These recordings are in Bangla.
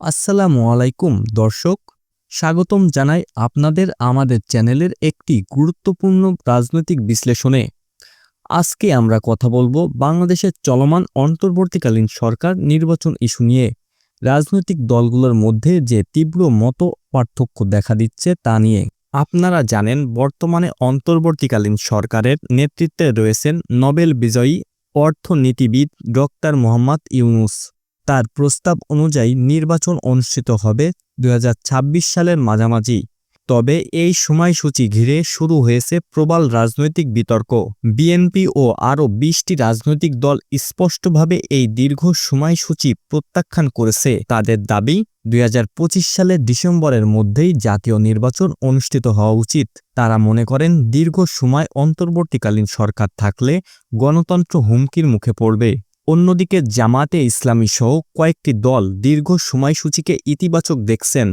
আসসালামু আলাইকুম, দর্শক। স্বাগতম জানাই আপনাদের আমাদের চ্যানেলের একটি গুরুত্বপূর্ণ রাজনৈতিক বিশ্লেষণে। আজকে আমরা কথা বলব বাংলাদেশের চলমান অন্তর্বর্তীকালীন সরকার নির্বাচন ইস্যু নিয়ে। রাজনৈতিক দলগুলোর মধ্যে যে তীব্র মত পার্থক্য দেখা দিচ্ছে তা নিয়ে। আপনারা জানেন, বর্তমানে অন্তর্বর্তীকালীন সরকারের নেতৃত্বে রয়েছেন নোবেল বিজয়ী অর্থনীতিবিদ ডক্টর মোহাম্মদ ইউনুস। তার প্রস্তাব অনুযায়ী নির্বাচন অনুষ্ঠিত হবে দু হাজার ছাব্বিশ সালের মাঝামাঝি। তবে এই সময়সূচি ঘিরে শুরু হয়েছে প্রবল রাজনৈতিক বিতর্ক। বিএনপি ও আরও বিশটি রাজনৈতিক দল স্পষ্টভাবে এই দীর্ঘ সময়সূচি প্রত্যাখ্যান করেছে। তাদের দাবি দুই হাজার পঁচিশ সালের ডিসেম্বরের মধ্যেই জাতীয় নির্বাচন অনুষ্ঠিত হওয়া উচিত। তারা মনে করেন, দীর্ঘ সময় অন্তর্বর্তীকালীন সরকার থাকলে গণতন্ত্র হুমকির মুখে পড়বে। অন্যদিকে জামাতে ইসলামী সহ কয়েকটি দল দীর্ঘ সময়সূচিকে ইতিবাচক দেখছেন।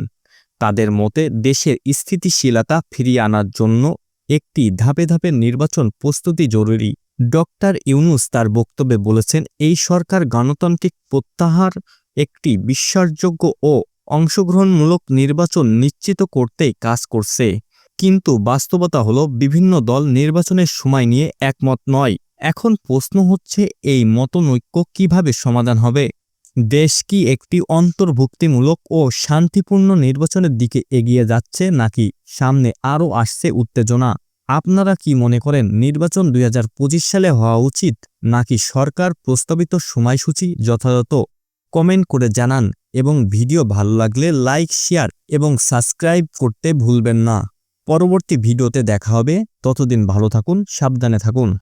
তাদের মতে, দেশের স্থিতিশীলতা ফিরিয়ে আনার জন্য একটি ধাপে ধাপে নির্বাচন প্রস্তুতি জরুরি। ডক্টর ইউনুস তার বক্তব্যে বলেছেন, এই সরকার গণতান্ত্রিক প্রত্যাহার একটি বিশ্বাসযোগ্য ও অংশগ্রহণমূলক নির্বাচন নিশ্চিত করতেই কাজ করছে। কিন্তু বাস্তবতা হল, বিভিন্ন দল নির্বাচনের সময় নিয়ে একমত নয়। এখন প্রশ্ন হচ্ছে, এই মতনৈক্য কীভাবে সমাধান হবে? দেশ কি একটি অন্তর্ভুক্তিমূলক ও শান্তিপূর্ণ নির্বাচনের দিকে এগিয়ে যাচ্ছে নাকি সামনে আরও আসছে উত্তেজনা? আপনারা কি মনে করেন নির্বাচন দুই হাজার পঁচিশ সালে হওয়া উচিত নাকি সরকার প্রস্তাবিত সময়সূচি যথাযথ? কমেন্ট করে জানান এবং ভিডিও ভালো লাগলে লাইক, শেয়ার এবং সাবস্ক্রাইব করতে ভুলবেন না। পরবর্তী ভিডিওতে দেখা হবে। ততদিন ভালো থাকুন, সাবধানে থাকুন।